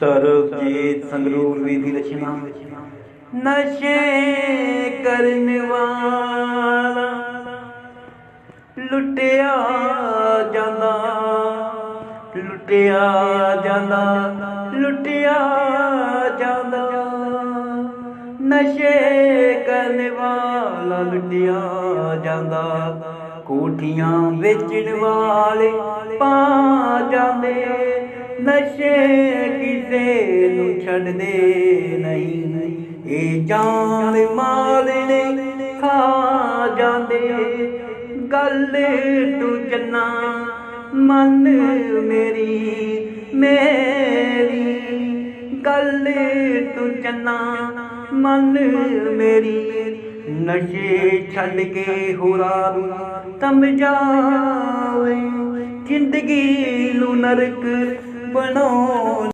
ਸਰਬਜੀਤ ਸੰਗਰੂਰ ਵੀ ਦੀ ਰਚਨਾ ਨਸ਼ੇ ਕਰਨ ਵਾਲਾ ਲੁੱਟਿਆ ਜਾਂਦਾ ਲੁੱਟਿਆ ਜਾਂਦਾ ਲੁੱਟਿਆ ਜਾਂਦਾ। ਨਸ਼ੇ ਕਰਨ ਵਾਲਾ ਲੁੱਟਿਆ ਜਾਂਦਾ, ਕੋਠੀਆਂ ਵੇਚਣ ਵਾਲੇ ਪਾ ਜਾਂਦੇ। ਨਸ਼ੇ ਕਿਸੇ ਨੂੰ ਛੱਡਦੇ ਨਹੀਂ। ਇਹ ਜਾਨ ਮਾਲ ਨੇ ਖਾ ਜਾਂਦੇ ਗੱਲ ਤੂੰ ਜਨਾ ਮਨ ਮੇਰੀ ਮੇਰੀ ਗੱਲ ਤੂੰ ਜਨਾ ਮਨ ਮੇਰੀ ਨਸ਼ੇ ਛੱਡ ਕੇ ਹੋਰਾਂ ਨੂੰ ਸਮਝਾਵੇ ਜ਼ਿੰਦਗੀ ਨੂੰ ਨਰਕ बनोल